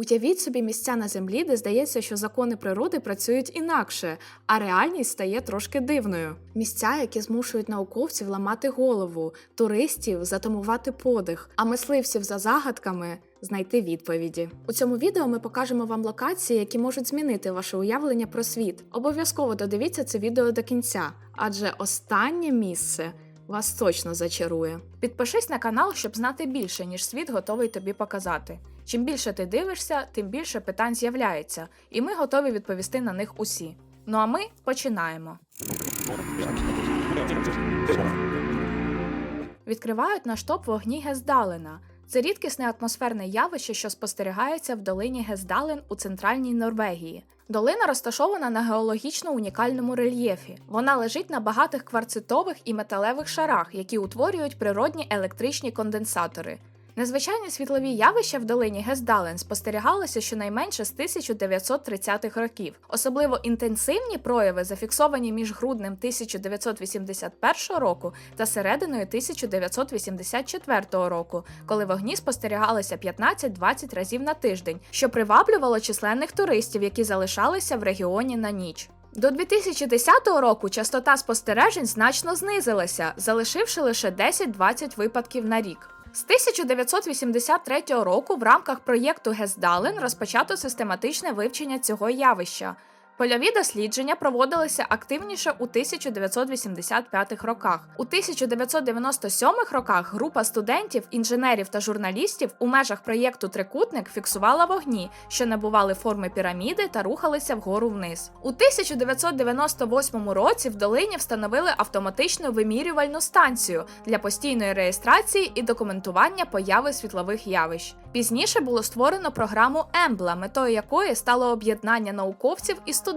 Уявіть собі місця на землі, де здається, що закони природи працюють інакше, а реальність стає трошки дивною. Місця, які змушують науковців ламати голову, туристів затамувати подих, а мисливців за загадками знайти відповіді. У цьому відео ми покажемо вам локації, які можуть змінити ваше уявлення про світ. Обов'язково додивіться це відео до кінця, адже останнє місце вас точно зачарує. Підпишись на канал, щоб знати більше, ніж світ готовий тобі показати. Чим більше ти дивишся, тим більше питань з'являється, і ми готові відповісти на них усі. Ну а ми починаємо. Відкривають наш топ вогні Гездалена. Це рідкісне атмосферне явище, що спостерігається в долині Гездален у центральній Норвегії. Долина розташована на геологічно унікальному рельєфі. Вона лежить на багатих кварцитових і металевих шарах, які утворюють природні електричні конденсатори. Незвичайні світлові явища в долині Гездален спостерігалися щонайменше з 1930-х років. Особливо інтенсивні прояви зафіксовані між груднем 1981 року та серединою 1984 року, коли вогні спостерігалися 15-20 разів на тиждень, що приваблювало численних туристів, які залишалися в регіоні на ніч. До 2010 року частота спостережень значно знизилася, залишивши лише 10-20 випадків на рік. З 1983 року в рамках проєкту Гездален розпочато систематичне вивчення цього явища. Польові дослідження проводилися активніше у 1985 роках. У 1997 роках група студентів, інженерів та журналістів у межах проєкту Трикутник фіксувала вогні, що набували форми піраміди та рухалися вгору вниз. У 1998 році в долині встановили автоматичну вимірювальну станцію для постійної реєстрації і документування появи світлових явищ. Пізніше було створено програму Ембла, метою якої стало об'єднання науковців і студентів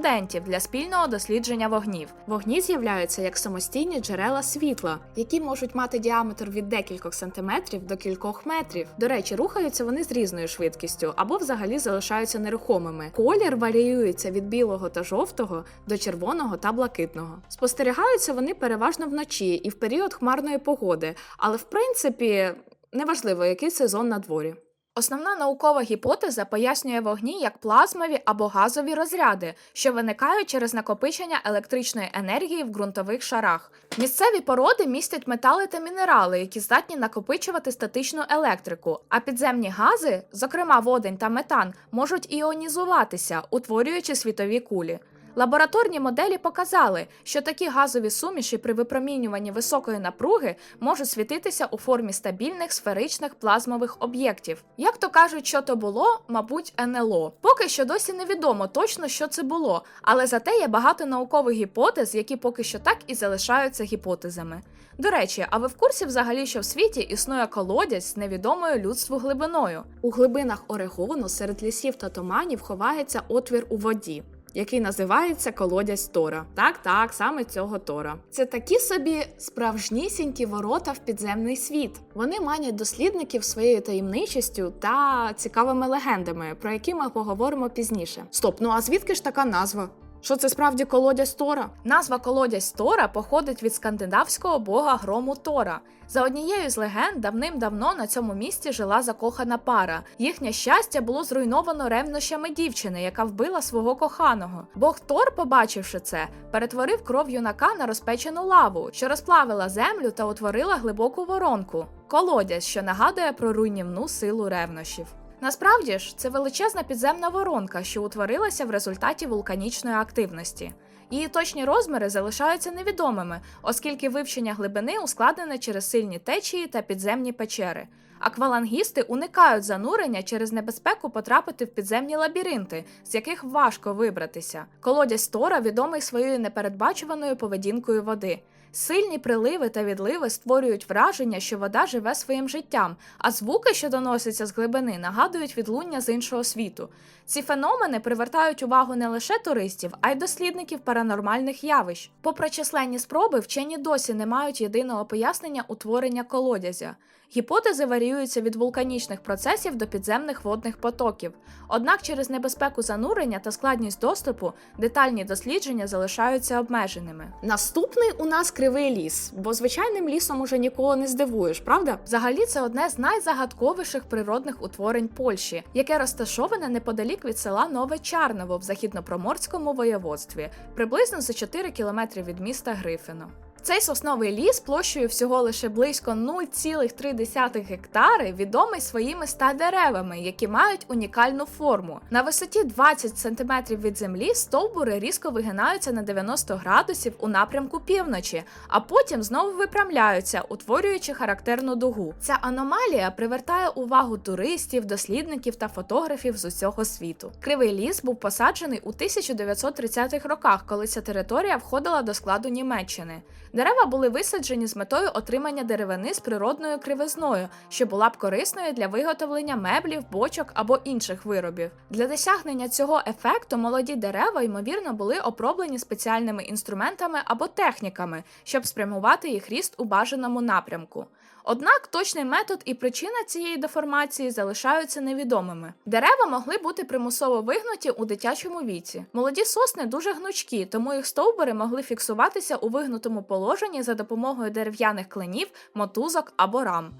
для спільного дослідження вогнів. Вогні з'являються як самостійні джерела світла, які можуть мати діаметр від декількох сантиметрів до кількох метрів. До речі, рухаються вони з різною швидкістю або взагалі залишаються нерухомими. Колір варіюється від білого та жовтого до червоного та блакитного. Спостерігаються вони переважно вночі і в період хмарної погоди, але в принципі неважливо, який сезон на дворі. Основна наукова гіпотеза пояснює вогні як плазмові або газові розряди, що виникають через накопичення електричної енергії в ґрунтових шарах. Місцеві породи містять метали та мінерали, які здатні накопичувати статичну електрику, а підземні гази, зокрема водень та метан, можуть іонізуватися, утворюючи світові кулі. Лабораторні моделі показали, що такі газові суміші при випромінюванні високої напруги можуть світитися у формі стабільних сферичних плазмових об'єктів. Як то кажуть, що то було, мабуть, НЛО. Поки що досі невідомо точно, що це було, але зате є багато наукових гіпотез, які поки що так і залишаються гіпотезами. До речі, а ви в курсі взагалі, що в світі існує колодязь з невідомою людству глибиною? У глибинах Орегону серед лісів та туманів ховається отвір у воді який називається колодязь Тора. Так, так, саме цього Тора. Це такі собі справжнісінькі ворота в підземний світ. Вони манять дослідників своєю таємничістю та цікавими легендами, про які ми поговоримо пізніше. Стоп, ну а звідки ж така назва? Що це справді колодязь Тора? Назва колодязь Тора походить від скандинавського бога грому Тора. За однією з легенд, давним-давно на цьому місці жила закохана пара. Їхнє щастя було зруйновано ревнощами дівчини, яка вбила свого коханого. Бог Тор, побачивши це, перетворив кров юнака на розпечену лаву, що розплавила землю та утворила глибоку воронку. Колодязь, що нагадує про руйнівну силу ревнощів. Насправді ж, це величезна підземна воронка, що утворилася в результаті вулканічної активності. Її точні розміри залишаються невідомими, оскільки вивчення глибини ускладнене через сильні течії та підземні печери. Аквалангісти уникають занурення через небезпеку потрапити в підземні лабіринти, з яких важко вибратися. Колодязь Тора відомий своєю непередбачуваною поведінкою води. Сильні приливи та відливи створюють враження, що вода живе своїм життям, а звуки, що доносяться з глибини, нагадують відлуння з іншого світу. Ці феномени привертають увагу не лише туристів, а й дослідників паранормальних явищ. Попри численні спроби, вчені досі не мають єдиного пояснення утворення колодязя. Гіпотези варіюються від вулканічних процесів до підземних водних потоків. Однак через небезпеку занурення та складність доступу детальні дослідження залишаються обмеженими. Наступний у нас кривий ліс, бо звичайним лісом уже нікого не здивуєш, правда? Взагалі, це одне з найзагадковіших природних утворень Польщі, яке розташоване неподалік від села Нове Чарново в західнопроморському воєводстві, приблизно за 4 кілометри від міста Грифино. Цей сосновий ліс площею всього лише близько 0,3 гектари відомий своїми 100 деревами, які мають унікальну форму. На висоті 20 см від землі стовбури різко вигинаються на 90 градусів у напрямку півночі, а потім знову випрямляються, утворюючи характерну дугу. Ця аномалія привертає увагу туристів, дослідників та фотографів з усього світу. Кривий ліс був посаджений у 1930-х роках, коли ця територія входила до складу Німеччини. Дерева були висаджені з метою отримання деревини з природною кривизною, що була б корисною для виготовлення меблів, бочок або інших виробів. Для досягнення цього ефекту молоді дерева, ймовірно, були оброблені спеціальними інструментами або техніками, щоб спрямувати їх ріст у бажаному напрямку. Однак точний метод і причина цієї деформації залишаються невідомими. Дерева могли бути примусово вигнуті у дитячому віці. Молоді сосни дуже гнучкі, тому їх стовбури могли фіксуватися у вигнутому положенні за допомогою дерев'яних клинів, мотузок або рам.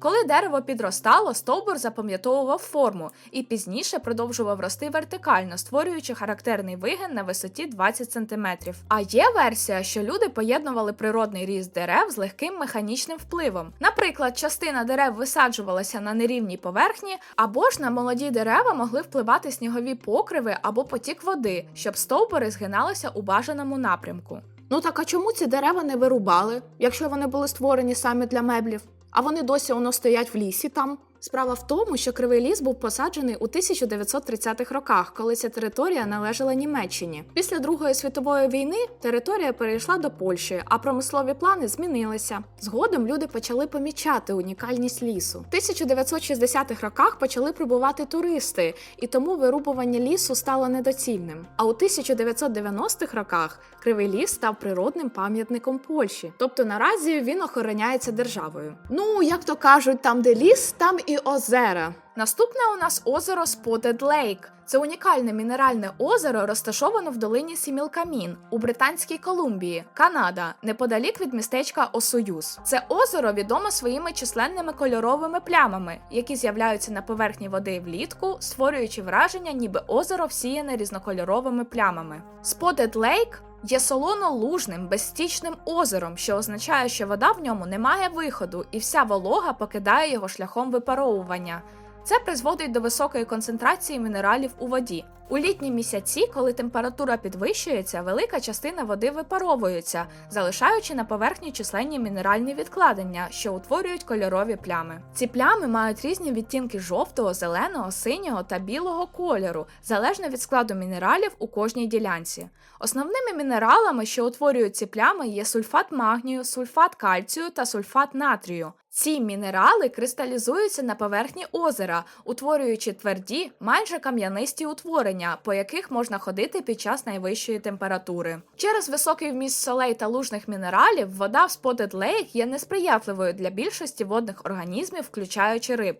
Коли дерево підростало, стовбур запам'ятовував форму і пізніше продовжував рости вертикально, створюючи характерний вигин на висоті 20 см. А є версія, що люди поєднували природний ріст дерев з легким механічним впливом. Наприклад, частина дерев висаджувалася на нерівній поверхні, або ж на молоді дерева могли впливати снігові покриви або потік води, щоб стовбури згиналися у бажаному напрямку. Ну так а чому ці дерева не вирубали, якщо вони були створені саме для меблів? А вони досі воно стоять в лісі там. Справа в тому, що Кривий Ліс був посаджений у 1930-х роках, коли ця територія належала Німеччині. Після Другої світової війни територія перейшла до Польщі, а промислові плани змінилися. Згодом люди почали помічати унікальність лісу. В 1960-х роках почали прибувати туристи, і тому вирубування лісу стало недоцільним. А у 1990-х роках Кривий Ліс став природним пам'ятником Польщі. Тобто наразі він охороняється державою. Ну як то кажуть, там де ліс, там і озера. Наступне у нас озеро Spotted Lake. Це унікальне мінеральне озеро, розташоване в долині Сімілкамін у Британській Колумбії, Канада, неподалік від містечка Осоюз. Це озеро відоме своїми численними кольоровими плямами, які з'являються на поверхні води влітку, створюючи враження, ніби озеро всіяне різнокольоровими плямами. Spotted Lake Є солоно-лужним, безстічним озером, що означає, що вода в ньому не має виходу, і вся волога покидає його шляхом випаровування. Це призводить до високої концентрації мінералів у воді. У літні місяці, коли температура підвищується, велика частина води випаровується, залишаючи на поверхні численні мінеральні відкладення, що утворюють кольорові плями. Ці плями мають різні відтінки жовтого, зеленого, синього та білого кольору, залежно від складу мінералів у кожній ділянці. Основними мінералами, що утворюють ці плями, є сульфат магнію, сульфат кальцію та сульфат натрію. Ці мінерали кристалізуються на поверхні озера, утворюючи тверді, майже кам'янисті утворення, по яких можна ходити під час найвищої температури. Через високий вміст солей та лужних мінералів вода в Spotted Lake є несприятливою для більшості водних організмів, включаючи риб.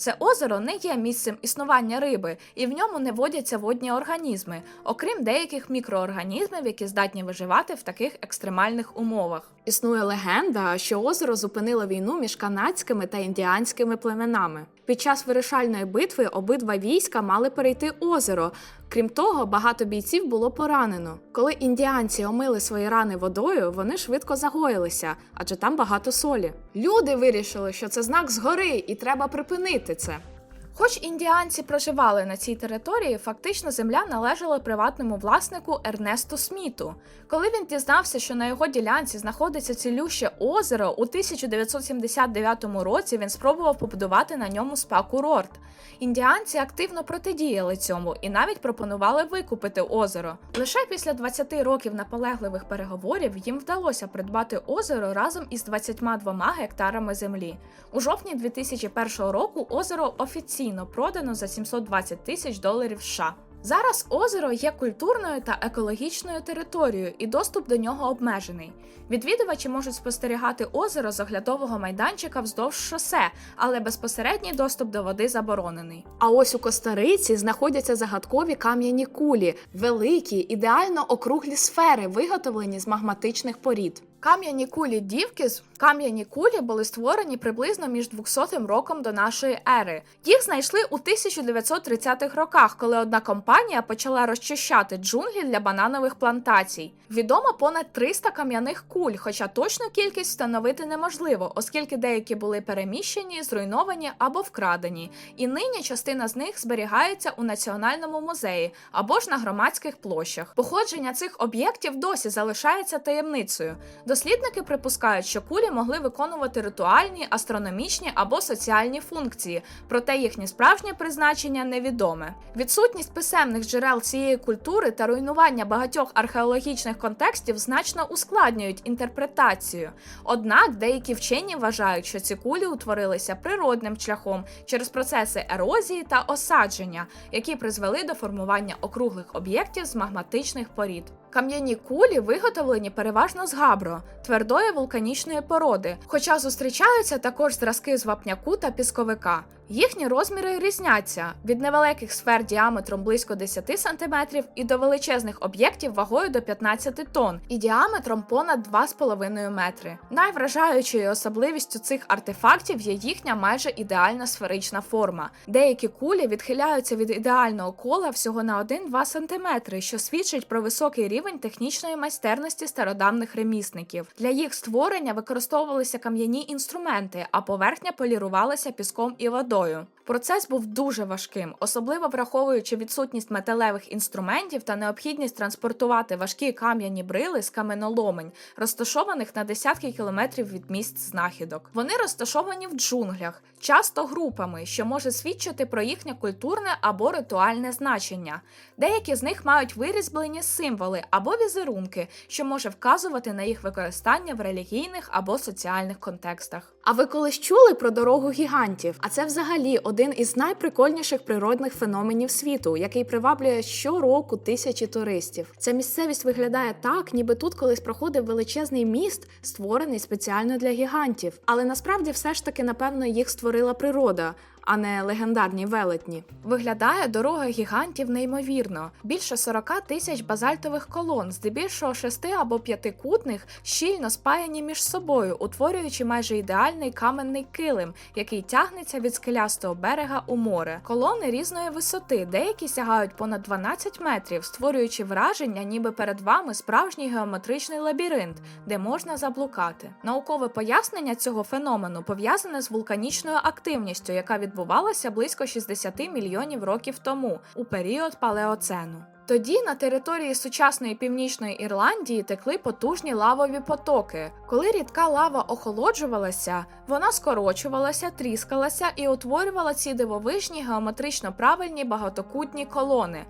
Це озеро не є місцем існування риби, і в ньому не водяться водні організми, окрім деяких мікроорганізмів, які здатні виживати в таких екстремальних умовах. Існує легенда, що озеро зупинило війну між канадськими та індіанськими племенами. Під час вирішальної битви обидва війська мали перейти озеро. Крім того, багато бійців було поранено. Коли індіанці омили свої рани водою, вони швидко загоїлися, адже там багато солі. Люди вирішили, що це знак згори, і треба припинити це. Хоч індіанці проживали на цій території, фактично земля належала приватному власнику Ернесту Сміту. Коли він дізнався, що на його ділянці знаходиться цілюще озеро, у 1979 році він спробував побудувати на ньому спа-курорт. Індіанці активно протидіяли цьому і навіть пропонували викупити озеро. Лише після 20 років наполегливих переговорів їм вдалося придбати озеро разом із 22 гектарами землі. У жовтні 2001 року озеро офіційно продано за 720 тисяч доларів США. Зараз озеро є культурною та екологічною територією, і доступ до нього обмежений. Відвідувачі можуть спостерігати озеро з оглядового майданчика вздовж шосе, але безпосередній доступ до води заборонений. А ось у Коста-Риці знаходяться загадкові кам'яні кулі, великі, ідеально округлі сфери, виготовлені з магматичних порід. Кам'яні кулі Дівкіз, кам'яні кулі були створені приблизно між 200 роком до нашої ери. Їх знайшли у 1930-х роках, коли одна компанія почала розчищати джунглі для бананових плантацій. Відомо понад 300 кам'яних куль, хоча точну кількість встановити неможливо, оскільки деякі були переміщені, зруйновані або вкрадені. І нині частина з них зберігається у національному музеї або ж на громадських площах. Походження цих об'єктів досі залишається таємницею. Дослідники припускають, що кулі могли виконувати ритуальні, астрономічні або соціальні функції, проте їхнє справжнє призначення невідоме. Відсутність писемних джерел цієї культури та руйнування багатьох археологічних контекстів значно ускладнюють інтерпретацію. Однак деякі вчені вважають, що ці кулі утворилися природним шляхом через процеси ерозії та осадження, які призвели до формування округлих об'єктів з магматичних порід. Кам'яні кулі виготовлені переважно з габро, твердої вулканічної породи, хоча зустрічаються також зразки з вапняку та пісковика. Їхні розміри різняться від невеликих сфер діаметром близько 10 см і до величезних об'єктів вагою до 15 тонн і діаметром понад 2,5 метри. Найвражаючою особливістю цих артефактів є їхня майже ідеальна сферична форма. Деякі кулі відхиляються від ідеального кола всього на 1-2 см, що свідчить про високий рівень технічної майстерності стародавних ремісників. Для їх створення використовувалися кам'яні інструменти, а поверхня полірувалася піском і водою. Процес був дуже важким, особливо враховуючи відсутність металевих інструментів та необхідність транспортувати важкі кам'яні брили з каменоломень, розташованих на десятки кілометрів від місць знахідок. Вони розташовані в джунглях, часто групами, що може свідчити про їхнє культурне або ритуальне значення. Деякі з них мають вирізблені символи або візерунки, що може вказувати на їх використання в релігійних або соціальних контекстах. А ви колись чули про дорогу гігантів? А це взагалі один із найприкольніших природних феноменів світу, який приваблює щороку тисячі туристів. Ця місцевість виглядає так, ніби тут колись проходив величезний міст, створений спеціально для гігантів. Але насправді все ж таки, напевно, їх створила природа. А не легендарні велетні. Виглядає дорога гігантів неймовірно. Більше 40 тисяч базальтових колон, здебільшого шести або п'ятикутних, щільно спаяні між собою, утворюючи майже ідеальний каменний килим, який тягнеться від скелястого берега у море. Колони різної висоти, деякі сягають понад 12 метрів, створюючи враження, ніби перед вами справжній геометричний лабіринт, де можна заблукати. Наукове пояснення цього феномену пов'язане з вулканічною активністю, яка відбувалася близько 60 мільйонів років тому, у період палеоцену. Тоді на території сучасної північної Ірландії текли потужні лавові потоки. Коли рідка лава охолоджувалася, вона скорочувалася, тріскалася і утворювала ці дивовижні геометрично правильні багатокутні колони.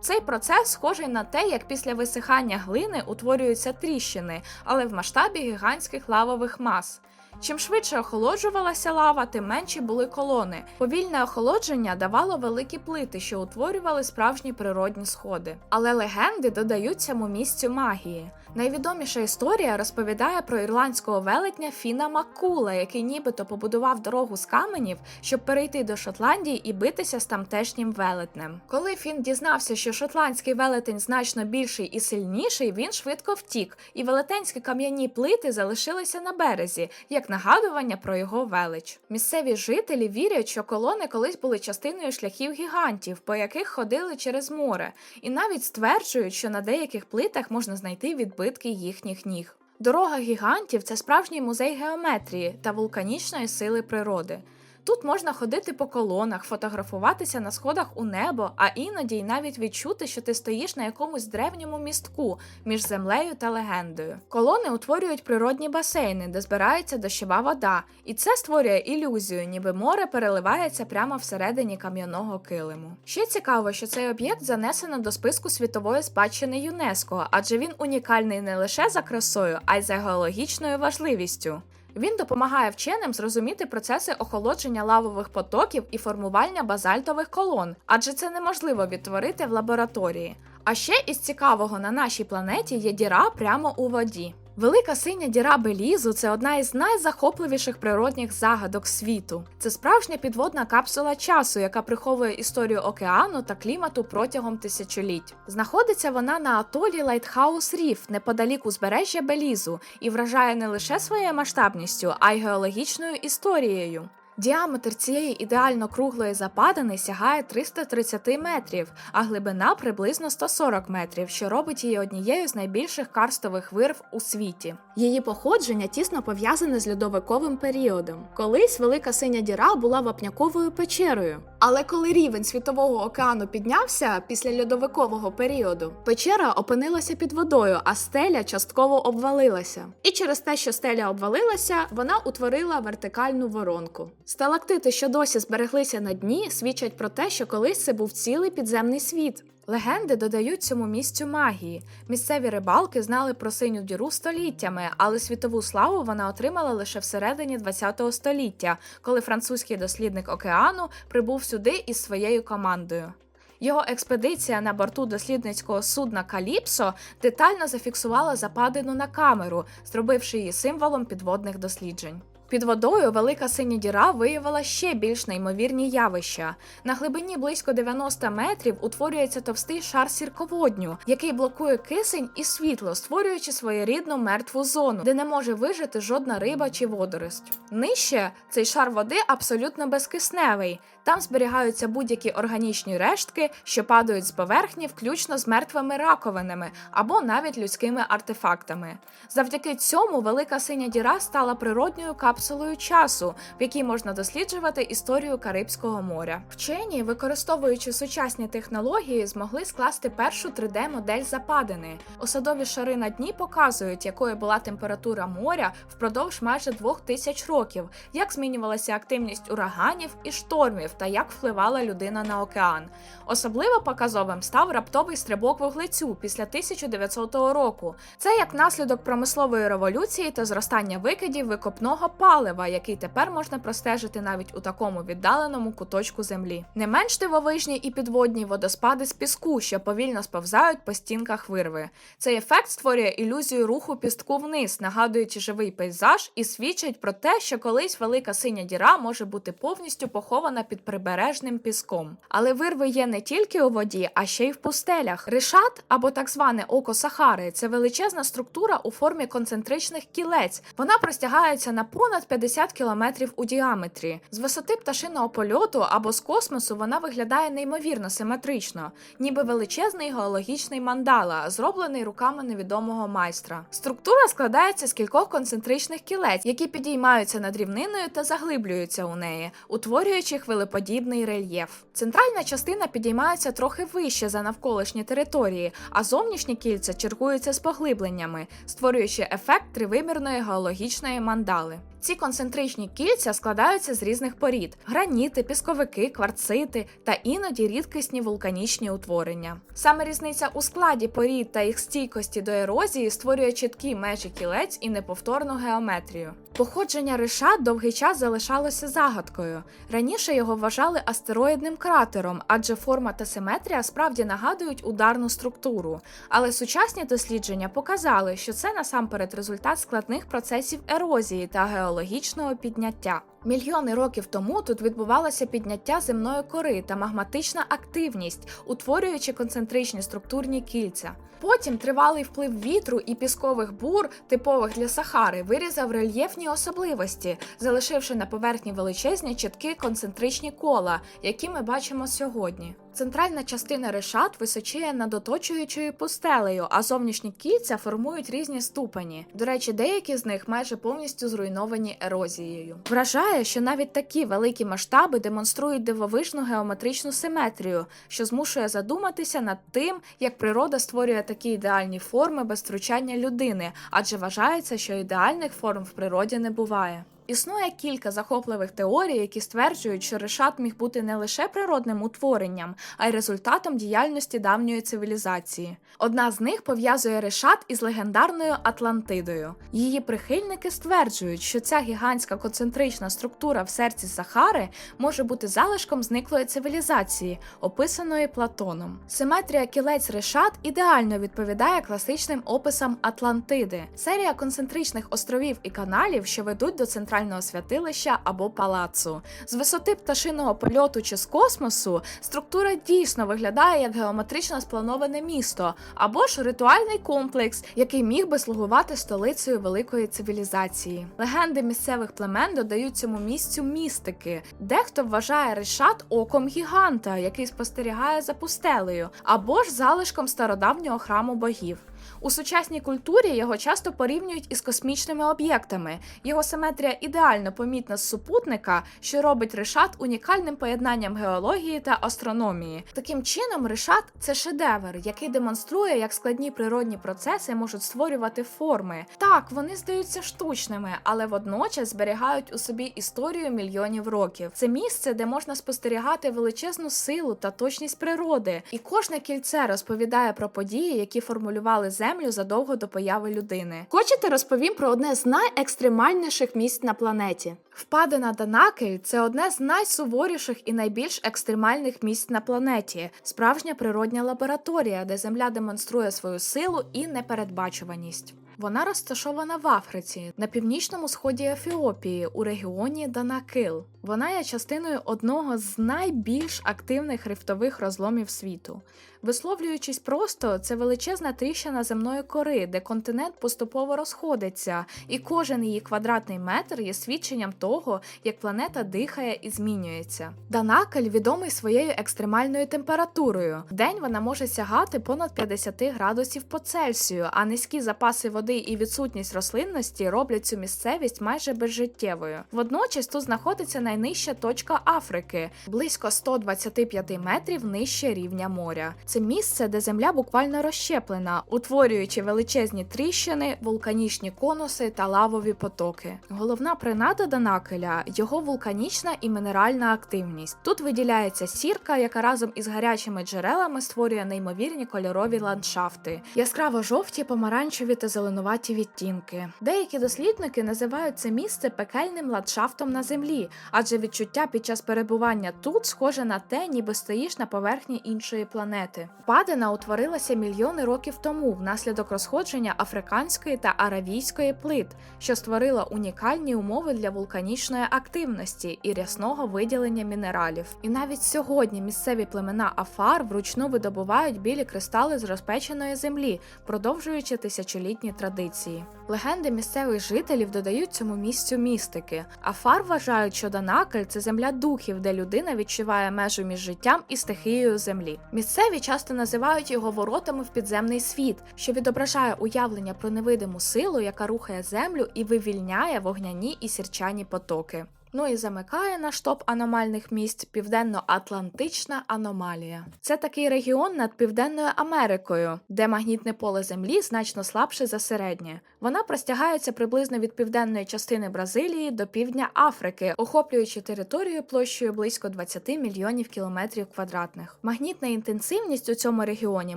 Цей процес схожий на те, як після висихання глини утворюються тріщини, але в масштабі гігантських лавових мас. Чим швидше охолоджувалася лава, тим менші були колони. Повільне охолодження давало великі плити, що утворювали справжні природні сходи. Але легенди додають цьому місцю магії. Найвідоміша історія розповідає про ірландського велетня Фіна Маккула, який нібито побудував дорогу з каменів, щоб перейти до Шотландії і битися з тамтешнім велетнем. Коли Фін дізнався, що шотландський велетень значно більший і сильніший, він швидко втік, і велетенські кам'яні плити залишилися на березі, як нагадування про його велич. Місцеві жителі вірять, що колони колись були частиною шляхів гігантів, по яких ходили через море, і навіть стверджують, що на деяких плитах можна знайти відбитки їхніх ніг. Дорога гігантів це справжній музей геометрії та вулканічної сили природи. Тут можна ходити по колонах, фотографуватися на сходах у небо, а іноді й навіть відчути, що ти стоїш на якомусь древньому містку між землею та легендою. Колони утворюють природні басейни, де збирається дощова вода, і це створює ілюзію, ніби море переливається прямо всередині кам'яного килиму. Ще цікаво, що цей об'єкт занесено до списку світової спадщини ЮНЕСКО, адже він унікальний не лише за красою, а й за геологічною важливістю. Він допомагає вченим зрозуміти процеси охолодження лавових потоків і формування базальтових колон, адже це неможливо відтворити в лабораторії. А ще із цікавого на нашій планеті є діра прямо у воді. Велика синя діра Белізу це одна із найзахопливіших природних загадок світу. Це справжня підводна капсула часу, яка приховує історію океану та клімату протягом тисячоліть. Знаходиться вона на атолі Лайтхаус Ріф неподалік узбережжя Белізу і вражає не лише своєю масштабністю, а й геологічною історією. Діаметр цієї ідеально круглої западини сягає 330 метрів, а глибина приблизно 140 метрів, що робить її однією з найбільших карстових вирв у світі. Її походження тісно пов'язане з льодовиковим періодом. Колись велика синя діра була вапняковою печерою. Але коли рівень світового океану піднявся після льодовикового періоду, печера опинилася під водою, а стеля частково обвалилася. І через те, що стеля обвалилася, вона утворила вертикальну воронку. Сталактити, що досі збереглися на дні, свідчать про те, що колись це був цілий підземний світ. Легенди додають цьому місцю магії. Місцеві рибалки знали про синю діру століттями, але світову славу вона отримала лише всередині ХХ століття, коли французький дослідник океану прибув сюди із своєю командою. Його експедиція на борту дослідницького судна Каліпсо детально зафіксувала западину на камеру, зробивши її символом підводних досліджень. Під водою велика синя діра виявила ще більш неймовірні явища. На глибині близько 90 метрів утворюється товстий шар сірководню, який блокує кисень і світло, створюючи своєрідну мертву зону, де не може вижити жодна риба чи водорость. Нижче цей шар води абсолютно безкисневий. Там зберігаються будь-які органічні рештки, що падають з поверхні, включно з мертвими раковинами або навіть людськими артефактами. Завдяки цьому велика синя діра стала природньою капсулою часу, в якій можна досліджувати історію Карибського моря. Вчені, використовуючи сучасні технології, змогли скласти першу 3D-модель западини. Осадові шари на дні показують, якою була температура моря впродовж майже двох тисяч років, як змінювалася активність ураганів і штормів та як впливала людина на океан. Особливо показовим став раптовий стрибок вуглецю після 1900 року. Це як наслідок промислової революції та зростання викидів викопного палива, який тепер можна простежити навіть у такому віддаленому куточку землі. Не менш дивовижні і підводні водоспади з піску, що повільно сповзають по стінках вирви. Цей ефект створює ілюзію руху пістку вниз, нагадуючи живий пейзаж, і свідчить про те, що колись велика синя діра може бути повністю похована під прибережним піском. Але вирви є не тільки у воді, а ще й в пустелях. Ришат або так зване око Сахари це величезна структура у формі концентричних кілець. Вона простягається на понад 50 кілометрів у діаметрі. З висоти пташиного польоту або з космосу вона виглядає неймовірно симетрично, ніби величезний геологічний мандала, зроблений руками невідомого майстра. Структура складається з кількох концентричних кілець, які підіймаються над рівниною та заглиблюються у неї, утворюючи хвилеподібний рельєф. Центральна частина підіймається трохи вище за навколишні території, а зовнішні кільця чергуються з поглибленнями, створюючи ефект тривимірної геологічної мандали. Ці концентричні кільця складаються з різних порід: граніти, пісковики, кварцити та іноді рідкісні вулканічні утворення. Саме різниця у складі порід та їх стійкості до ерозії створює чіткі межі кілець і неповторну геометрію. Походження Риша довгий час залишалося загадкою. Раніше його вважали астероїдним кратером, адже форма та симетрія справді нагадують ударну структуру. Але сучасні дослідження показали, що це насамперед результат складних процесів ерозії та геологічного підняття. Мільйони років тому тут відбувалося підняття земної кори та магматична активність, утворюючи концентричні структурні кільця. Потім тривалий вплив вітру і піскових бур, типових для Сахари, вирізав рельєфні особливості, залишивши на поверхні величезні чіткі концентричні кола, які ми бачимо сьогодні. Центральна частина решат височіє над оточуючою пустелею, а зовнішні кільця формують різні ступені. До речі, деякі з них майже повністю зруйновані ерозією. Вражає, що навіть такі великі масштаби демонструють дивовижну геометричну симетрію, що змушує задуматися над тим, як природа створює такі ідеальні форми без втручання людини, адже вважається, що ідеальних форм в природі не буває. Існує кілька захопливих теорій, які стверджують, що Решат міг бути не лише природним утворенням, а й результатом діяльності давньої цивілізації. Одна з них пов'язує Решат із легендарною Атлантидою. Її прихильники стверджують, що ця гігантська концентрична структура в серці Сахари може бути залишком зниклої цивілізації, описаної Платоном. Симетрія кілець Решат ідеально відповідає класичним описам Атлантиди, серія концентричних островів і каналів, що ведуть до центрального святилища або палацу. З висоти пташиного польоту чи з космосу структура дійсно виглядає як геометрично сплановане місто або ж ритуальний комплекс, який міг би слугувати столицею великої цивілізації. Легенди місцевих племен додають цьому місцю містики. Дехто вважає решат оком гіганта, який спостерігає за пустелею, або ж залишком стародавнього храму богів. У сучасній культурі його часто порівнюють із космічними об'єктами. Його симетрія ідеально помітна з супутника, що робить решат унікальним поєднанням геології та астрономії. Таким чином, решат це шедевр, який демонструє, як складні природні процеси можуть створювати форми. Так, вони здаються штучними, але водночас зберігають у собі історію мільйонів років. Це місце, де можна спостерігати величезну силу та точність природи, і кожне кільце розповідає про події, які формулювали землю задовго до появи людини. Хочете розповім про одне з найекстремальніших місць на планеті? Впадина Данакель це одне з найсуворіших і найбільш екстремальних місць на планеті, справжня природня лабораторія, де Земля демонструє свою силу і непередбачуваність. Вона розташована в Африці на північному сході Ефіопії у регіоні Данакил. Вона є частиною одного з найбільш активних рифтових розломів світу. Висловлюючись просто, це величезна тріщина земної кори, де континент поступово розходиться, і кожен її квадратний метр є свідченням того, як планета дихає і змінюється. Данакель відомий своєю екстремальною температурою. Вдень вона може сягати понад 50 градусів по Цельсію, а низькі запаси води і відсутність рослинності роблять цю місцевість майже безжиттєвою. Водночас тут знаходиться найнижча точка Африки, близько 125 метрів нижче рівня моря. Це місце, де земля буквально розщеплена, утворюючи величезні тріщини, вулканічні конуси та лавові потоки. Головна принада Данакеля його вулканічна і мінеральна активність. Тут виділяється сірка, яка разом із гарячими джерелами створює неймовірні кольорові ландшафти, яскраво жовті, помаранчеві та зеленуваті відтінки. Деякі дослідники називають це місце пекельним ландшафтом на землі, адже відчуття під час перебування тут схоже на те, ніби стоїш на поверхні іншої планети. Впадина утворилася мільйони років тому внаслідок розходження африканської та аравійської плит, що створила унікальні умови для вулканічної активності і рясного виділення мінералів. І навіть сьогодні місцеві племена Афар вручну видобувають білі кристали з розпеченої землі, продовжуючи тисячолітні традиції. Легенди місцевих жителів додають цьому місцю містики. Афар вважають, що Данакель це земля духів, де людина відчуває межу між життям і стихією землі. Місцеві часто називають його воротами в підземний світ, що відображає уявлення про невидиму силу, яка рухає землю і вивільняє вогняні і сірчані потоки. Ну і замикає наш топ аномальних місць південно-атлантична аномалія. Це такий регіон над Південною Америкою, де магнітне поле Землі значно слабше за середнє. Вона простягається приблизно від південної частини Бразилії до півдня Африки, охоплюючи територію площею близько 20 мільйонів кілометрів квадратних. Магнітна інтенсивність у цьому регіоні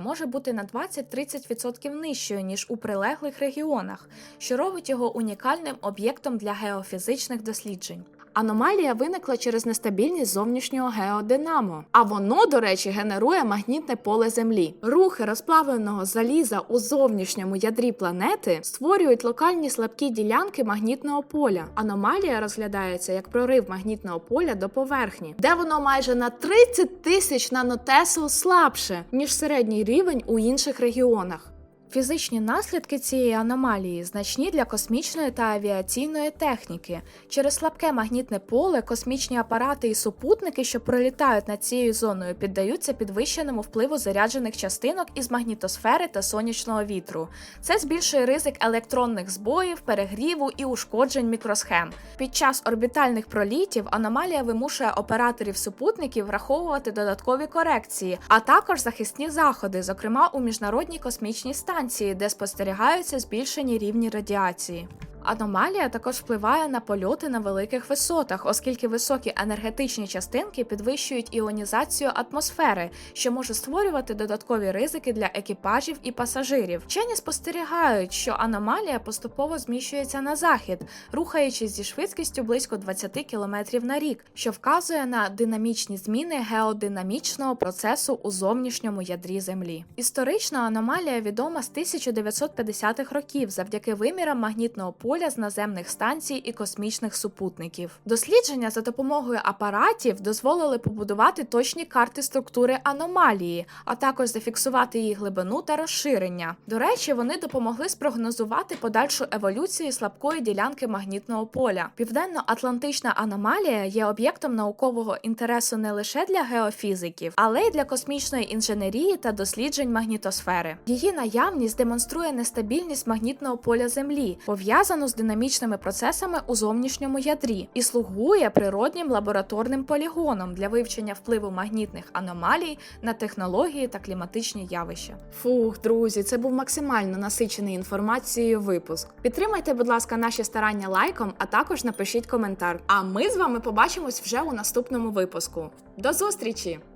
може бути на 20-30% нижчою ніж у прилеглих регіонах, що робить його унікальним об'єктом для геофізичних досліджень. Аномалія виникла через нестабільність зовнішнього геодинамо. А воно, до речі, генерує магнітне поле Землі. Рухи розплавленого заліза у зовнішньому ядрі планети створюють локальні слабкі ділянки магнітного поля. Аномалія розглядається як прорив магнітного поля до поверхні, де воно майже на 30 тисяч нанотесел слабше, ніж середній рівень у інших регіонах. Фізичні наслідки цієї аномалії значні для космічної та авіаційної техніки. Через слабке магнітне поле космічні апарати і супутники, що пролітають над цією зоною, піддаються підвищеному впливу заряджених частинок із магнітосфери та сонячного вітру. Це збільшує ризик електронних збоїв, перегріву і ушкоджень мікросхем. Під час орбітальних пролітів аномалія вимушує операторів супутників враховувати додаткові корекції, а також захисні заходи, зокрема у міжнародній космічній станції, де спостерігаються збільшені рівні радіації. Аномалія також впливає на польоти на великих висотах, оскільки високі енергетичні частинки підвищують іонізацію атмосфери, що може створювати додаткові ризики для екіпажів і пасажирів. Вчені спостерігають, що аномалія поступово зміщується на захід, рухаючись зі швидкістю близько 20 км на рік, що вказує на динамічні зміни геодинамічного процесу у зовнішньому ядрі Землі. Історично аномалія відома з 1950-х років завдяки вимірам магнітного поля з наземних станцій і космічних супутників. Дослідження за допомогою апаратів дозволили побудувати точні карти структури аномалії, а також зафіксувати її глибину та розширення. До речі, вони допомогли спрогнозувати подальшу еволюцію слабкої ділянки магнітного поля. Південно-Атлантична аномалія є об'єктом наукового інтересу не лише для геофізиків, але й для космічної інженерії та досліджень магнітосфери. Її наявність демонструє нестабільність магнітного поля Землі, пов'язану з динамічними процесами у зовнішньому ядрі, і слугує природнім лабораторним полігоном для вивчення впливу магнітних аномалій на технології та кліматичні явища. Фух, друзі, це був максимально насичений інформацією випуск. Підтримайте, будь ласка, наші старання лайком, а також напишіть коментар. А ми з вами побачимось вже у наступному випуску. До зустрічі!